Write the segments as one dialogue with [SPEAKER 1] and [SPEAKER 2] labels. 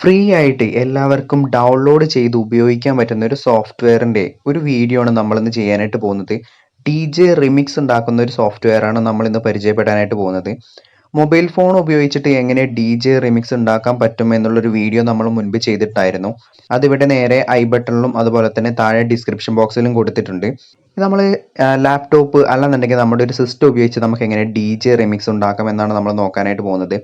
[SPEAKER 1] Free ആയിട്ട് എല്ലാവർക്കും download ചെയ്ത് ഉപയോഗിക്കാൻ പറ്റുന്ന ഒരു സോഫ്റ്റ്വെയറിന്റെ ഒരു വീഡിയോ ആണ് നമ്മളിന്ന് ചെയ്യാനായിട്ട് പോകുന്നത്. ഡി ജെ റിമിക്സ് ഉണ്ടാക്കുന്ന ഒരു നമ്മൾ ഇന്ന് പരിചയപ്പെടാനായിട്ട് പോകുന്നത്. മൊബൈൽ ഫോൺ ഉപയോഗിച്ചിട്ട് എങ്ങനെ ഡി ജെ റിമിക്സ് ഉണ്ടാക്കാൻ പറ്റും എന്നുള്ളൊരു വീഡിയോ നമ്മൾ മുൻപ് ചെയ്തിട്ടായിരുന്നു. അതിവിടെ നേരെ ഐ ബട്ടണിലും അതുപോലെ തന്നെ താഴെ ഡിസ്ക്രിപ്ഷൻ ബോക്സിലും കൊടുത്തിട്ടുണ്ട്. നമ്മൾ ലാപ്ടോപ്പ് അല്ലെന്നുണ്ടെങ്കിൽ നമ്മുടെ ഒരു സിസ്റ്റം ഉപയോഗിച്ച് നമുക്ക് എങ്ങനെ ഡി ജെ റിമിക്സ് ഉണ്ടാക്കാം എന്നാണ് നമ്മൾ നോക്കാനായിട്ട് പോകുന്നത്.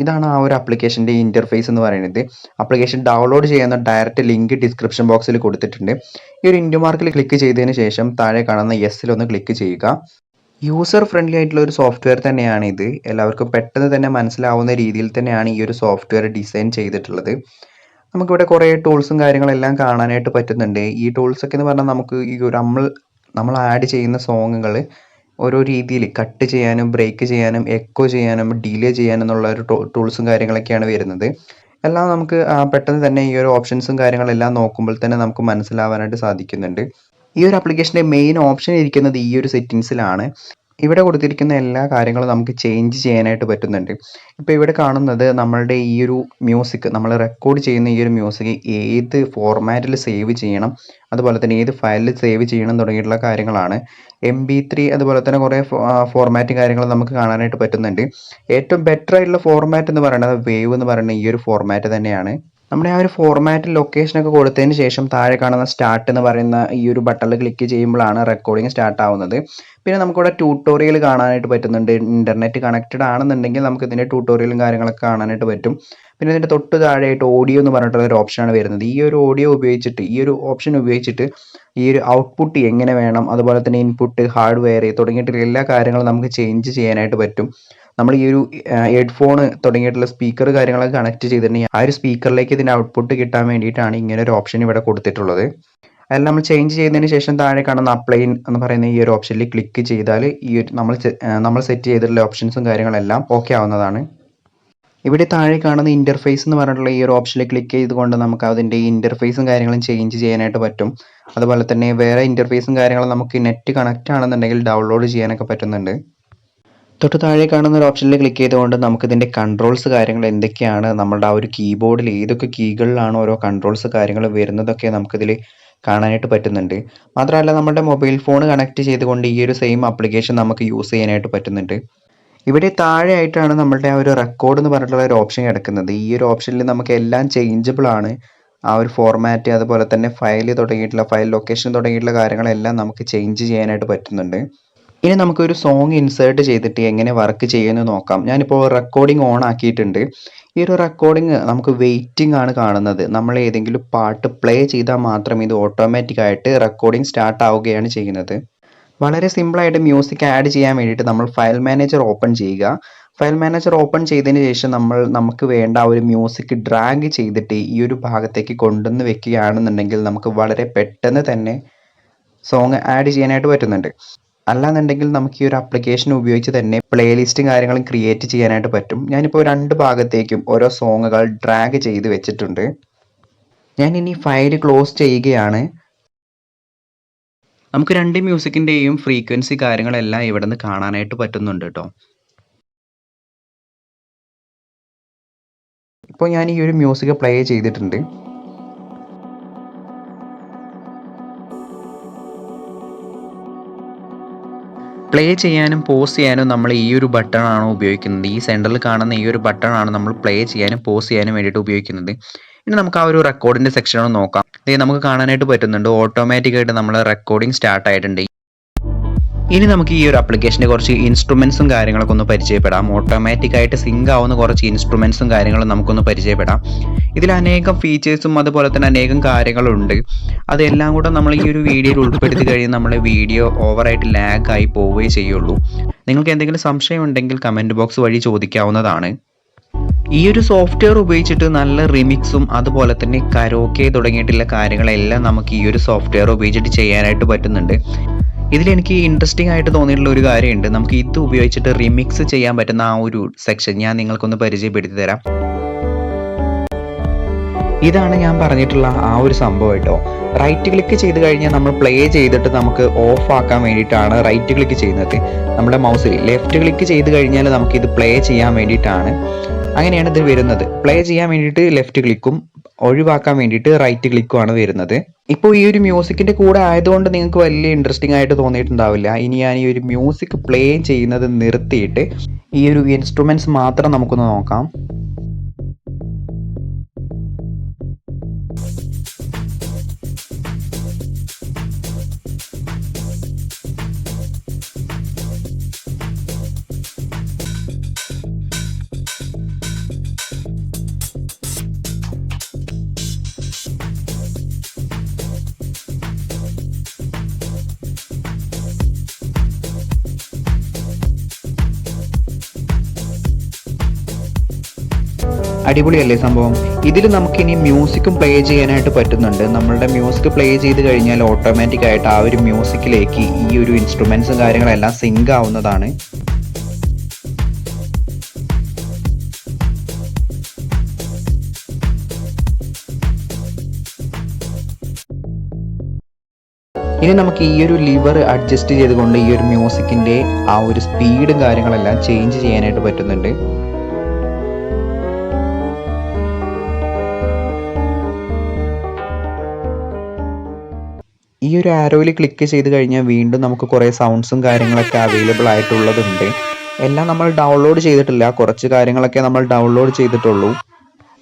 [SPEAKER 1] ഇതാണ് ആ ഒരു ആപ്ലിക്കേഷന്റെ ഇന്റർഫേസ് എന്ന് പറയുന്നത്. ആപ്ലിക്കേഷൻ ഡൗൺലോഡ് ചെയ്യുന്ന ഡയറക്റ്റ് ലിങ്ക് ഡിസ്ക്രിപ്ഷൻ ബോക്സിൽ കൊടുത്തിട്ടുണ്ട്. ഈ ഒരു ഇൻഡു മാർക്കിൽ ക്ലിക്ക് ചെയ്തതിന് ശേഷം താഴെ കാണുന്ന യെസ്സിൽ ഒന്ന് ക്ലിക്ക് ചെയ്യുക. യൂസർ ഫ്രണ്ട്ലി ആയിട്ടുള്ള ഒരു സോഫ്റ്റ്വെയർ തന്നെയാണ് ഇത്. എല്ലാവർക്കും പെട്ടെന്ന് തന്നെ മനസ്സിലാവുന്ന രീതിയിൽ തന്നെയാണ് ഈ ഒരു സോഫ്റ്റ്വെയർ ഡിസൈൻ ചെയ്തിട്ടുള്ളത്. നമുക്കിവിടെ കുറേ ടൂൾസും കാര്യങ്ങളെല്ലാം കാണാനായിട്ട് പറ്റുന്നുണ്ട്. ഈ ടൂൾസൊക്കെ എന്ന് പറഞ്ഞാൽ നമുക്ക് ഈ ഒരു നമ്മൾ നമ്മൾ ആഡ് ചെയ്യുന്ന സോങ്ങുകൾ ഓരോ രീതിയിൽ കട്ട് ചെയ്യാനും ബ്രേക്ക് ചെയ്യാനും എക്കോ ചെയ്യാനും ഡിലേ ചെയ്യാനും എന്നുള്ള ഒരു ടൂൾസും കാര്യങ്ങളൊക്കെയാണ് വരുന്നത്. എല്ലാം നമുക്ക് പെട്ടെന്ന് തന്നെ ഈ ഒരു ഓപ്ഷൻസും കാര്യങ്ങളെല്ലാം നോക്കുമ്പോൾ തന്നെ നമുക്ക് മനസ്സിലാവാനായിട്ട് സാധിക്കുന്നുണ്ട്. ഈ ഒരു ആപ്ലിക്കേഷന്റെ മെയിൻ ഓപ്ഷൻ ഇരിക്കുന്നത് ഈ ഒരു സെറ്റിങ്സിലാണ് ഇവിടെ കൊടുത്തിരിക്കുന്ന എല്ലാ കാര്യങ്ങളും നമുക്ക് ചേഞ്ച് ചെയ്യാനായിട്ട് പറ്റുന്നുണ്ട്. ഇപ്പോൾ ഇവിടെ കാണുന്നത് നമ്മളുടെ ഈ ഒരു മ്യൂസിക് നമ്മൾ റെക്കോർഡ് ചെയ്യുന്ന ഈ ഒരു മ്യൂസിക് ഏത് ഫോർമാറ്റിൽ സേവ് ചെയ്യണം അതുപോലെ തന്നെ ഏത് ഫയലിൽ സേവ് ചെയ്യണം തുടങ്ങിയിട്ടുള്ള കാര്യങ്ങളാണ്. എം ബി ത്രീ അതുപോലെ തന്നെ കുറേ ഫോർമാറ്റ് കാര്യങ്ങൾ നമുക്ക് കാണാനായിട്ട് പറ്റുന്നുണ്ട്. ഏറ്റവും ബെറ്റർ ആയിട്ടുള്ള ഫോർമാറ്റ് എന്ന് പറയുന്നത് വേവ് എന്ന് പറയുന്ന ഈ ഒരു ഫോർമാറ്റ് തന്നെയാണ്. നമ്മുടെ ആ ഒരു ഫോർമാറ്റ് ലൊക്കേഷനൊക്കെ കൊടുത്തതിന് ശേഷം താഴെ കാണുന്ന സ്റ്റാർട്ട് എന്ന് പറയുന്ന ഈ ഒരു ബട്ടണിൽ ക്ലിക്ക് ചെയ്യുമ്പോഴാണ് റെക്കോർഡിംഗ് സ്റ്റാർട്ട് ആവുന്നത്. പിന്നെ നമുക്കിവിടെ ട്യൂട്ടോറിയൽ കാണാനായിട്ട് പറ്റുന്നുണ്ട്. ഇന്റർനെറ്റ് കണക്റ്റഡ് ആണെന്നുണ്ടെങ്കിൽ നമുക്ക് ഇതിന്റെ ട്യൂട്ടോറിയലും കാര്യങ്ങളൊക്കെ കാണാനായിട്ട് പറ്റും. പിന്നെ ഇതിന്റെ തൊട്ട് താഴെയായിട്ട് ഓഡിയോ എന്ന് പറഞ്ഞിട്ടുള്ള ഒരു ഓപ്ഷനാണ് വരുന്നത്. ഈ ഒരു ഓഡിയോ ഉപയോഗിച്ചിട്ട് ഈ ഒരു ഓപ്ഷൻ ഉപയോഗിച്ചിട്ട് ഈ ഒരു ഔട്ട്പുട്ട് എങ്ങനെ വേണം അതുപോലെ തന്നെ ഇൻപുട്ട് ഹാർഡ്വെയർ തുടങ്ങിയിട്ടുള്ള എല്ലാ കാര്യങ്ങളും നമുക്ക് ചേഞ്ച് ചെയ്യാനായിട്ട് പറ്റും. നമ്മൾ ഈ ഒരു ഹെഡ്ഫോൺ തുടങ്ങിയിട്ടുള്ള സ്പീക്കർ കാര്യങ്ങളൊക്കെ കണക്ട് ചെയ്തിട്ടുണ്ടെങ്കിൽ ആ ഒരു സ്പീക്കറിലേക്ക് ഇതിന്റെ ഔട്ട്പുട്ട് കിട്ടാൻ വേണ്ടിയിട്ടാണ് ഇങ്ങനെ ഒരു ഓപ്ഷൻ ഇവിടെ കൊടുത്തിട്ടുള്ളത്. അതിൽ നമ്മൾ ചേഞ്ച് ചെയ്തതിന് ശേഷം താഴെ കാണുന്ന അപ്ലൈ എന്ന് പറയുന്ന ഈ ഒരു ഓപ്ഷനിൽ ക്ലിക്ക് ചെയ്താൽ ഈ ഒരു നമ്മൾ നമ്മൾ സെറ്റ് ചെയ്തിട്ടുള്ള ഓപ്ഷൻസും കാര്യങ്ങളെല്ലാം ഓക്കെ ആവുന്നതാണ്. ഇവിടെ താഴെ കാണുന്ന ഇന്റർഫേസ് എന്ന് പറഞ്ഞിട്ടുള്ള ഈ ഒരു ഓപ്ഷനിൽ ക്ലിക്ക് ചെയ്തുകൊണ്ട് നമുക്ക് അതിന്റെ ഇന്റർഫേസും കാര്യങ്ങളും ചേഞ്ച് ചെയ്യാനായിട്ട് പറ്റും. അതുപോലെ തന്നെ വേറെ ഇന്റർഫേസും കാര്യങ്ങളും നമുക്ക് നെറ്റ് കണക്റ്റ് ആണെന്നുണ്ടെങ്കിൽ ഡൗൺലോഡ് ചെയ്യാനൊക്കെ പറ്റുന്നുണ്ട്. തൊട്ട് താഴെ കാണുന്ന ഒരു ഓപ്ഷനിൽ ക്ലിക്ക് ചെയ്തുകൊണ്ട് നമുക്ക് ഇതിന്റെ കൺട്രോൾസ് കാര്യങ്ങൾ എന്തൊക്കെയാണ് നമ്മുടെ ആ ഒരു കീബോർഡിൽ ഏതൊക്കെ കീകളിലാണ് ഓരോ കൺട്രോൾസ് കാര്യങ്ങൾ വരുന്നതൊക്കെ നമുക്കിതിൽ കാണാനായിട്ട് പറ്റുന്നുണ്ട്. മാത്രമല്ല നമ്മുടെ മൊബൈൽ ഫോൺ കണക്ട് ചെയ്തുകൊണ്ട് ഈ ഒരു സെയിം ആപ്ലിക്കേഷൻ നമുക്ക് യൂസ് ചെയ്യാനായിട്ട് പറ്റുന്നുണ്ട്. ഇവിടെ താഴെയായിട്ടാണ് നമ്മളുടെ ആ ഒരു റെക്കോർഡ് എന്ന് പറഞ്ഞിട്ടുള്ള ഒരു ഓപ്ഷൻ കിടക്കുന്നത്. ഈ ഒരു ഓപ്ഷനിൽ നമുക്ക് എല്ലാം ചേഞ്ചബിൾ ആണ്. ആ ഒരു ഫോർമാറ്റ് അതുപോലെ തന്നെ ഫയൽ തുടങ്ങിയിട്ടുള്ള ഫയൽ ലൊക്കേഷൻ തുടങ്ങിയിട്ടുള്ള കാര്യങ്ങളെല്ലാം നമുക്ക് ചേഞ്ച് ചെയ്യാനായിട്ട് പറ്റുന്നുണ്ട്. ഇനി നമുക്കൊരു സോങ് ഇൻസേർട്ട് ചെയ്തിട്ട് എങ്ങനെ വർക്ക് ചെയ്യുമെന്ന് നോക്കാം. ഞാനിപ്പോൾ റെക്കോർഡിംഗ് ഓൺ ആക്കിയിട്ടുണ്ട്. ഈ ഒരു റെക്കോർഡിംഗ് നമുക്ക് വെയിറ്റിംഗ് ആണ് കാണുന്നത്. നമ്മൾ ഏതെങ്കിലും പാട്ട് പ്ലേ ചെയ്താൽ മാത്രം ഇത് ഓട്ടോമാറ്റിക് ആയിട്ട് റെക്കോർഡിംഗ് സ്റ്റാർട്ട് ആവുകയാണ് ചെയ്യുന്നത്. വളരെ സിമ്പിളായിട്ട് മ്യൂസിക് ആഡ് ചെയ്യാൻ വേണ്ടിയിട്ട് നമ്മൾ ഫയൽ മാനേജർ ഓപ്പൺ ചെയ്യുക. ഫയൽ മാനേജർ ഓപ്പൺ ചെയ്തതിന് ശേഷം നമ്മൾ നമുക്ക് വേണ്ട ഒരു മ്യൂസിക് ഡ്രാഗ് ചെയ്തിട്ട് ഈ ഒരു ഭാഗത്തേക്ക് കൊണ്ടുവന്ന് വെക്കുകയാണെന്നുണ്ടെങ്കിൽ നമുക്ക് വളരെ പെട്ടെന്ന് തന്നെ സോങ് ആഡ് ചെയ്യാനായിട്ട് പറ്റുന്നുണ്ട്. അല്ലാന്നുണ്ടെങ്കിൽ നമുക്ക് ഈ ഒരു ആപ്ലിക്കേഷൻ ഉപയോഗിച്ച് തന്നെ പ്ലേലിസ്റ്റും കാര്യങ്ങളും ക്രിയേറ്റ് ചെയ്യാനായിട്ട് പറ്റും. ഞാനിപ്പോൾ രണ്ട് ഭാഗത്തേക്കും ഓരോ സോങ്ങുകൾ ഡ്രാഗ് ചെയ്ത് വെച്ചിട്ടുണ്ട്. ഞാൻ ഇനി ഫയൽ ക്ലോസ് ചെയ്യുകയാണ്. നമുക്ക് രണ്ട് മ്യൂസിക്കിന്റെയും ഫ്രീക്വൻസി കാര്യങ്ങളെല്ലാം ഇവിടെ നിന്ന് കാണാനായിട്ട് പറ്റുന്നുണ്ട് കേട്ടോ ഇപ്പോൾ ഞാൻ ഈ ഒരു മ്യൂസിക് പ്ലേ ചെയ്തിട്ടുണ്ട്. പ്ലേ ചെയ്യാനും പോസ് ചെയ്യാനും നമ്മൾ ഈ ഒരു ബട്ടൺ ആണ് ഉപയോഗിക്കുന്നത്. ഈ സെന്ററിൽ കാണുന്ന ഈ ഒരു ബട്ടൺ ആണ് നമ്മൾ പ്ലേ ചെയ്യാനും പോസ് ചെയ്യാനും വേണ്ടിയിട്ട് ഉപയോഗിക്കുന്നത്. ഇനി നമുക്ക് ആ ഒരു റെക്കോർഡിന്റെ സെക്ഷൻ ഒന്ന് നോക്കാം. ഇത് നമുക്ക് കാണാനായിട്ട് പറ്റുന്നുണ്ട്. ഓട്ടോമാറ്റിക്കായിട്ട് നമ്മൾ റെക്കോർഡിംഗ് സ്റ്റാർട്ട് ആയിട്ടുണ്ട്. ഇനി നമുക്ക് ഈ ഒരു ആപ്ലിക്കേഷന്റെ കുറച്ച് ഇൻസ്ട്രുമെൻസും കാര്യങ്ങളൊക്കെ ഒന്ന് പരിചയപ്പെടാം. ഓട്ടോമാറ്റിക് ആയിട്ട് സിങ്ക് ആവുന്ന കുറച്ച് ഇൻസ്ട്രുമെൻസും കാര്യങ്ങളും നമുക്കൊന്ന് പരിചയപ്പെടാം. ഇതിൽ അനേകം ഫീച്ചേഴ്സും അതുപോലെ തന്നെ അനേകം കാര്യങ്ങളുണ്ട്. അതെല്ലാം കൂടെ നമ്മൾ ഈ ഒരു വീഡിയോയിൽ ഉൾപ്പെടുത്തി കഴിഞ്ഞാൽ നമ്മുടെ വീഡിയോ ഓവറായിട്ട് ലാഗ് ആയി പോവുകയേ ചെയ്യുള്ളൂ. നിങ്ങൾക്ക് എന്തെങ്കിലും സംശയം ഉണ്ടെങ്കിൽ കമന്റ് ബോക്സ് വഴി ചോദിക്കാവുന്നതാണ്. ഈ ഒരു സോഫ്റ്റ്വെയർ ഉപയോഗിച്ചിട്ട് നല്ല റിമിക്സും അതുപോലെ തന്നെ കരോക്കെ തുടങ്ങിയിട്ടുള്ള കാര്യങ്ങളെല്ലാം നമുക്ക് ഈ ഒരു സോഫ്റ്റ്വെയർ ഉപയോഗിച്ചിട്ട് ചെയ്യാനായിട്ട് പറ്റുന്നുണ്ട്. ഇതിലെനിക്ക് ഇൻട്രസ്റ്റിംഗ് ആയിട്ട് തോന്നിയിട്ടുള്ള ഒരു കാര്യമുണ്ട്. നമുക്ക് ഇത് ഉപയോഗിച്ചിട്ട് റിമിക്സ് ചെയ്യാൻ പറ്റുന്ന ആ ഒരു സെക്ഷൻ ഞാൻ നിങ്ങൾക്കൊന്ന് പരിചയപ്പെടുത്തി തരാം. ഇതാണ് ഞാൻ പറഞ്ഞിട്ടുള്ള ആ ഒരു സംഭവം കേട്ടോ. റൈറ്റ് ക്ലിക്ക് ചെയ്ത് കഴിഞ്ഞാൽ നമ്മൾ പ്ലേ ചെയ്തിട്ട് നമുക്ക് ഓഫ് ആക്കാൻ വേണ്ടിയിട്ടാണ് റൈറ്റ് ക്ലിക്ക് ചെയ്യുന്നത്. നമ്മുടെ മൗസിൽ ലെഫ്റ്റ് ക്ലിക്ക് ചെയ്ത് കഴിഞ്ഞാൽ നമുക്ക് ഇത് പ്ലേ ചെയ്യാൻ വേണ്ടിയിട്ടാണ്. അങ്ങനെയാണ് ഇത് വരുന്നത്. പ്ലേ ചെയ്യാൻ വേണ്ടിയിട്ട് ലെഫ്റ്റ് ക്ലിക്കും ഒഴിവാക്കാൻ വേണ്ടിയിട്ട് റൈറ്റ് ക്ലിക്കും ആണ് വരുന്നത്. ഇപ്പോൾ ഈ ഒരു മ്യൂസിക്കിന്റെ കൂടെ ആയതുകൊണ്ട് നിങ്ങൾക്ക് വലിയ ഇൻട്രസ്റ്റിംഗ് ആയിട്ട് തോന്നിയിട്ടുണ്ടാവില്ല. ഇനി ഞാൻ ഈ ഒരു മ്യൂസിക് പ്ലേ ചെയ്യുന്നത് നിർത്തിയിട്ട് ഈ ഒരു ഇൻസ്ട്രുമെന്റ്സ് മാത്രം നമുക്കൊന്ന് നോക്കാം. അടിപൊളിയല്ലേ സംഭവം? ഇതിൽ നമുക്കിനി മ്യൂസിക്കും പ്ലേ ചെയ്യാനായിട്ട് പറ്റുന്നുണ്ട്. നമ്മളുടെ മ്യൂസിക് പ്ലേ ചെയ്ത് കഴിഞ്ഞാൽ ഓട്ടോമാറ്റിക് ആയിട്ട് ആ ഒരു മ്യൂസിക്കിലേക്ക് ഈ ഒരു ഇൻസ്ട്രുമെന്റ്സും കാര്യങ്ങളെല്ലാം സിങ്ക് ആവുന്നതാണ്. ഇനി നമുക്ക് ഈ ഒരു ലിവർ അഡ്ജസ്റ്റ് ചെയ്തുകൊണ്ട് ഈ ഒരു മ്യൂസിക്കിന്റെ ആ ഒരു സ്പീഡും കാര്യങ്ങളെല്ലാം ചേഞ്ച് ചെയ്യാനായിട്ട് പറ്റുന്നുണ്ട്. ഒരു ആരോയിൽ ക്ലിക്ക് ചെയ്ത് കഴിഞ്ഞാൽ വീണ്ടും നമുക്ക് കുറേ സൗണ്ട്സും കാര്യങ്ങളൊക്കെ അവൈലബിൾ ആയിട്ടുള്ളതുണ്ട്. എല്ലാം നമ്മൾ ഡൗൺലോഡ് ചെയ്തിട്ടില്ല. കുറച്ച് കാര്യങ്ങളൊക്കെ നമ്മൾ ഡൗൺലോഡ് ചെയ്തിട്ടുള്ളൂ.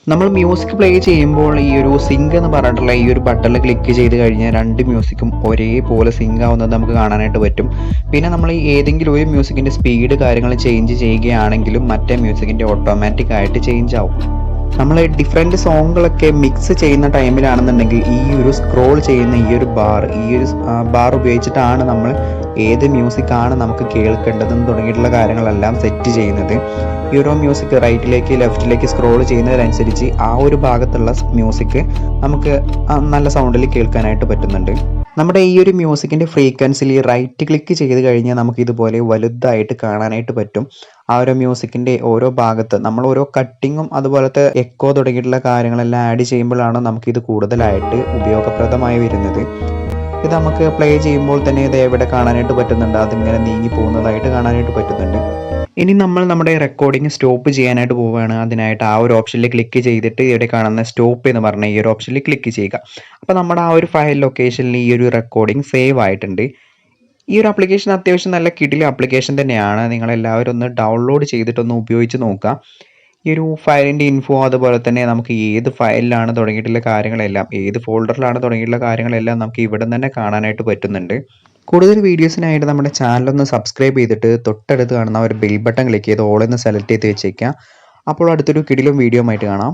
[SPEAKER 1] നമ്മൾ മ്യൂസിക് പ്ലേ ചെയ്യുമ്പോൾ ഈ ഒരു സിങ്ക് എന്ന് പറഞ്ഞിട്ടുള്ള ഈ ഒരു ബട്ടണിൽ ക്ലിക്ക് ചെയ്ത് കഴിഞ്ഞാൽ രണ്ട് മ്യൂസിക്കും ഒരേപോലെ സിങ്ക് ആവുന്നത് നമുക്ക് കാണാനായിട്ട് പറ്റും. പിന്നെ നമ്മൾ ഈ ഏതെങ്കിലും ഒരു മ്യൂസിക്കിന്റെ സ്പീഡ് കാര്യങ്ങൾ ചേഞ്ച് ചെയ്യുകയാണെങ്കിലും മറ്റേ മ്യൂസിക്കിന്റെ ഓട്ടോമാറ്റിക് ആയിട്ട് ചേഞ്ച് ആവും. നമ്മൾ ഡിഫറെന്റ് സോങ്ങുകളൊക്കെ മിക്സ് ചെയ്യുന്ന ടൈമിലാണെന്നുണ്ടെങ്കിൽ ഈ ഒരു സ്ക്രോൾ ചെയ്യുന്ന ഈ ഒരു ബാർ ഈ ഒരു ബാർ ഉപയോഗിച്ചിട്ടാണ് നമ്മൾ ഏത് മ്യൂസിക് ആണ് നമുക്ക് കേൾക്കേണ്ടതെന്ന് തുടങ്ങിയിട്ടുള്ള കാര്യങ്ങളെല്ലാം സെറ്റ് ചെയ്യുന്നത്. യൂറോ മ്യൂസിക് റൈറ്റിലേക്ക് ലെഫ്റ്റിലേക്ക് സ്ക്രോൾ ചെയ്യുന്നതിനനുസരിച്ച് ആ ഒരു ഭാഗത്തുള്ള മ്യൂസിക് നമുക്ക് നല്ല സൗണ്ടിൽ കേൾക്കാനായിട്ട് പറ്റുന്നുണ്ട്. നമ്മുടെ ഈ ഒരു മ്യൂസിക്കിന്റെ ഫ്രീക്വൻസിയിൽ റൈറ്റ് ക്ലിക്ക് ചെയ്ത് കഴിഞ്ഞാൽ നമുക്ക് ഇതുപോലെ വലുതായിട്ട് കാണാനായിട്ട് പറ്റും. ആ ഒരു മ്യൂസിക്കിന്റെ ഓരോ ഭാഗത്ത് നമ്മൾ ഓരോ കട്ടിങ്ങും അതുപോലത്തെ എക്കോ തുടങ്ങിയിട്ടുള്ള കാര്യങ്ങളെല്ലാം ആഡ് ചെയ്യുമ്പോഴാണ് നമുക്കിത് കൂടുതലായിട്ട് ഉപയോഗപ്രദമായി വരുന്നത്. ഇത് നമുക്ക് പ്ലേ ചെയ്യുമ്പോൾ തന്നെ ഇത് എവിടെ കാണാനായിട്ട് പറ്റുന്നുണ്ട്? അതിങ്ങനെ നീങ്ങി പോകുന്നതായിട്ട് കാണാനായിട്ട് പറ്റുന്നുണ്ട്. ഇനി നമ്മൾ നമ്മുടെ റെക്കോർഡിംഗ് സ്റ്റോപ്പ് ചെയ്യാനായിട്ട് പോവുകയാണ്. അതിനായിട്ട് ആ ഒരു ഓപ്ഷനിൽ ക്ലിക്ക് ചെയ്തിട്ട് ഇവിടെ കാണുന്ന സ്റ്റോപ്പ് എന്ന് പറഞ്ഞ ഈ ഒരു ഓപ്ഷനിൽ ക്ലിക്ക് ചെയ്യുക. അപ്പോൾ നമ്മുടെ ആ ഒരു ഫയൽ ലൊക്കേഷനിൽ ഈ ഒരു റെക്കോർഡിംഗ് സേവ് ആയിട്ടുണ്ട്. ഈ ഒരു ആപ്ലിക്കേഷൻ അത്യാവശ്യം നല്ല കിടിലെ ആപ്ലിക്കേഷൻ തന്നെയാണ്. നിങ്ങളെല്ലാവരും ഒന്ന് ഡൗൺലോഡ് ചെയ്തിട്ടൊന്ന് ഉപയോഗിച്ച് നോക്കുക. ഈ ഒരു ഫയലിന്റെ ഇൻഫോ അതുപോലെ തന്നെ നമുക്ക് ഏത് ഫയലിലാണ് തുടങ്ങിയിട്ടുള്ള കാര്യങ്ങളെല്ലാം ഏത് ഫോൾഡറിലാണ് തുടങ്ങിയിട്ടുള്ള കാര്യങ്ങളെല്ലാം നമുക്ക് ഇവിടെ തന്നെ കാണാനായിട്ട് പറ്റുന്നുണ്ട്. കൂടുതൽ വീഡിയോസിനായിട്ട് നമ്മുടെ ചാനലൊന്ന് സബ്സ്ക്രൈബ് ചെയ്തിട്ട് തൊട്ടടുത്ത് കാണുന്ന ഒരു ബെൽ ബട്ടൺ ക്ലിക്ക് ചെയ്ത് ഓളെന്ന് സെലക്ട് ചെയ്ത് വെച്ചേക്കാം അപ്പോൾ അടുത്തൊരു കിടിലും വീഡിയോ ആയിട്ട് കാണാം.